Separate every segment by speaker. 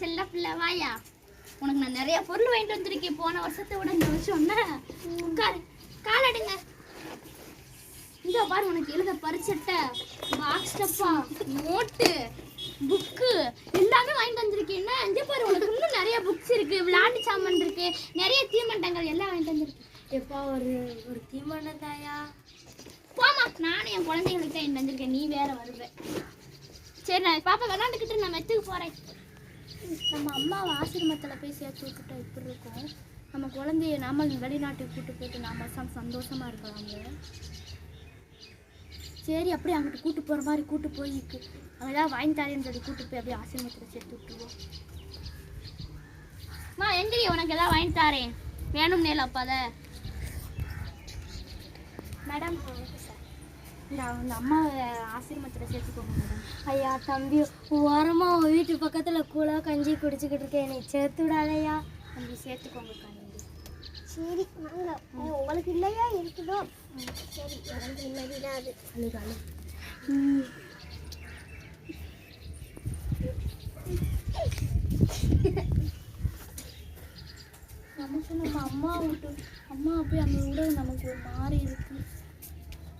Speaker 1: செல்ல பிள்ளை வாயா. உனக்கு நான் நிறைய பொருள் வாங்கிட்டு வந்திருக்கேன். போன வருஷத்தை விட இந்த வருஷம் என்ன? உட்காரு. காலடுங்க இங்க பாரு உனக்கு எழுத பரிச்சட்டை பாக்ஸ் டப்பா நோட்டு புக்கு எல்லாமே வாங்கிட்டு வந்திருக்கேன். என்ன? இங்க பாரு உனக்கு இன்னும் நிறைய புக்ஸ் இருக்கு. விளையாட்டு சாமான் இருக்கு. நிறைய தீமண்டங்கள் எல்லாம் வாங்கிட்டு வந்திருக்கேன்.
Speaker 2: எப்பா ஒரு ஒரு தீமண்ணம் தாயா?
Speaker 1: போமா நானும் என் குழந்தைங்களுக்கு தான் வந்திருக்கேன். நீ வேற வருவ. சரி நான் பாப்பா விளாண்டுக்கிட்டு நான் மெத்துக்கு போறேன்.
Speaker 2: நம்ம அம்மாவை ஆசிரமத்தில் போய் சேர்த்து விட்டுட்டா இப்படி இருக்கும்? நம்ம குழந்தைய நாம வெளிநாட்டுக்கு கூட்டு போயிட்டு நாம சந்தோஷமாக சந்தோஷமா இருக்கலாங்க சரி அப்படியே அங்கிட்டு கூட்டு போகிற மாதிரி கூட்டு போய் அவன் ஏதாவது வாங்கி தரேன்னு சொல்லி கூட்டு போய் அப்படியே ஆசிரமத்தில் சேர்த்து விட்டுருவோம்.
Speaker 1: மா எந்திரி உனக்கு எதாவது வாங்கி தாரேன்? வேணும் நேரில் அப்பாத
Speaker 2: மேடம் இந்த அந்த அம்மாவை ஆசிரமத்தில் சேர்த்துக்கோங்க மேடம்
Speaker 3: ஐயா தம்பி ஓரமா உன் வீட்டு பக்கத்துல கூழா கஞ்சி குடிச்சுக்கிட்டு இருக்கேன். என்னை சேர்த்து விடாதயா
Speaker 2: தம்பி சேர்த்துக்கோங்க கண்டி
Speaker 3: சரி வாங்க. உங்களுக்கு இல்லையா? இருக்குதோ? சரி எனக்கு இல்லைதான் அது
Speaker 2: அழுகு நமக்கு நம்ம அம்மா விட்டு அம்மா போய் அங்கே விட நமக்கு ஒரு இருக்கு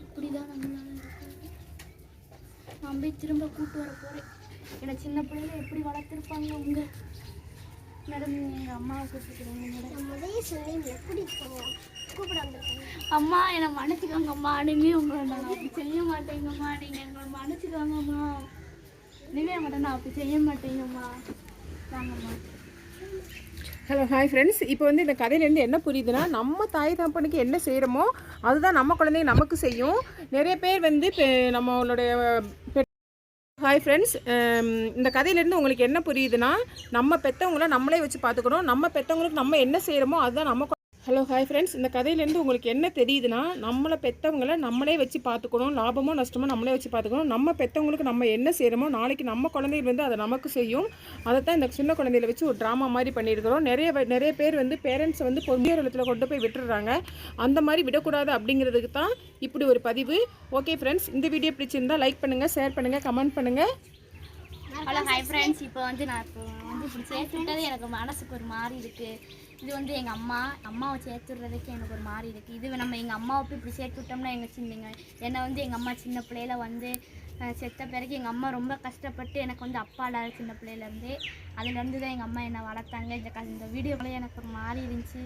Speaker 2: இப்படிதான் நம்மளால இருக்கு நான் போய் திரும்ப கூட்டு வர போறேன். என்னை சின்ன பிள்ளைல எப்படி வளர்த்துருப்பாங்க உங்க மேடம் எங்கள் அம்மாவை கூப்பிட்டுக்கிறேங்க
Speaker 1: அம்மா என்னை மன்னிச்சுக்கோங்கம்மா. இனிமே உங்களை நான் அப்படி செய்ய மாட்டேங்கம்மா. நீங்கள் எங்களை மன்னிச்சுக்கோங்கம்மா. இனிமே மட்டும் நான் அப்படி செய்ய மாட்டேங்கம்மா. வாங்கம்மா.
Speaker 4: ஹலோ ஹாய் ஃப்ரெண்ட்ஸ் இப்போ வந்து இந்த கதையிலேருந்து என்ன புரியுதுன்னா நம்ம தாய் தகப்பனுக்கு என்ன செய்கிறோமோ அதுதான் நம்ம குழந்தைங்க நமக்கு செய்யும். நிறைய பேர் வந்து இப்போ நம்மளுடைய ஹாய் ஃப்ரெண்ட்ஸ் um, இந்த கதையிலேருந்து உங்களுக்கு என்ன புரியுதுன்னா நம்ம பெற்றவங்கள நம்மளே வச்சு பார்த்துக்கணும். நம்ம பெற்றவங்களுக்கு நம்ம என்ன செய்கிறோமோ அதுதான் நம்ம ஹலோ ஹாய் ஃப்ரெண்ட்ஸ் இந்த கதையிலேருந்து உங்களுக்கு என்ன தெரியுதுன்னா நம்மளை பெற்றவங்கள நம்மளே வச்சு பார்த்துக்கணும். லாபமோ நஷ்டமோ நம்மளே வச்சு பார்த்துக்கணும். நம்ம பெற்றவங்களுக்கு நம்ம என்ன செய்கிறோமோ நாளைக்கு நம்ம குழந்தைகள் வந்து அதை நமக்கு செய்யும். அதை தான் இந்த சின்ன குழந்தையில வச்சு ஒரு ட்ராமா மாதிரி பண்ணியிருக்கிறோம். நிறைய நிறைய பேர் வந்து பேரண்ட்ஸை வந்து பொறுமையான இடத்துல கொண்டு போய் விட்டுடுறாங்க. அந்த மாதிரி விடக்கூடாது அப்படிங்கிறதுக்கு தான் இப்படி ஒரு பதிவு. ஓகே ஃப்ரெண்ட்ஸ் இந்த வீடியோ பிடிச்சிருந்தா லைக் பண்ணுங்கள் ஷேர் பண்ணுங்கள் கமெண்ட் பண்ணுங்கள்
Speaker 1: ஹலோ ஹாய் ஃப்ரெண்ட்ஸ் இப்போ வந்து நான் இப்போ வந்து இப்படி சேர்த்து விட்டது எனக்கு மனசுக்கு ஒரு மாதிரி இருக்குது இது வந்து எங்கள் அம்மா அம்மாவை சேர்த்து விடுறதுக்கு எனக்கு ஒரு மாதிரி இருக்குது இது நம்ம எங்கள் அம்மாவை போய் இப்படி சேர்த்து விட்டோம்னா எங்கள் சின்னங்க என்னை வந்து எங்கள் அம்மா சின்ன பிள்ளையில வந்து செத்த பிறகு எங்கள் அம்மா ரொம்ப கஷ்டப்பட்டு எனக்கு வந்து அப்பா இல்லாத சின்ன பிள்ளையிலேருந்து அதுலேருந்து தான் எங்கள் அம்மா என்னை வளர்த்தாங்க. இந்த க இந்த வீடியோக்குள்ளே எனக்கு ஒரு மாதிரி இருந்துச்சு.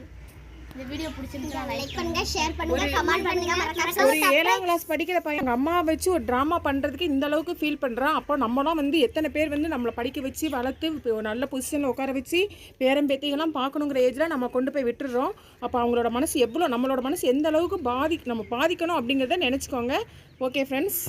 Speaker 1: இந்த வீடியோ பிடிச்சிருந்துச்சு லைக்
Speaker 3: பண்ணுங்க ஷேர் பண்ணுங்க கமெண்ட் பண்ணுங்க மறக்காம
Speaker 4: ஒரு ஏழாம் கிளாஸ் படிக்கிற பையன் எங்கள் அம்மா வச்சு ஒரு ட்ராமா பண்ணுறதுக்கு இந்த அளவுக்கு ஃபீல் பண்ணுறான் அப்போ நம்மளாம் வந்து எத்தனை பேர் வந்து நம்மளை படிக்க வச்சு வளர்த்து ஒரு நல்ல பொசிஷனில் உட்கார வச்சு பேரம் பேத்திகள்லாம் பார்க்கணுங்கிற ஏஜில் நம்ம கொண்டு போய் விட்டுடுறோம். அப்போ அவங்களோட மனசு எவ்வளோ நம்மளோட மனசு எந்த அளவுக்கு பாதி நம்ம பாதிக்கணும் அப்படிங்கிறத நினச்சிக்கோங்க. Okay friends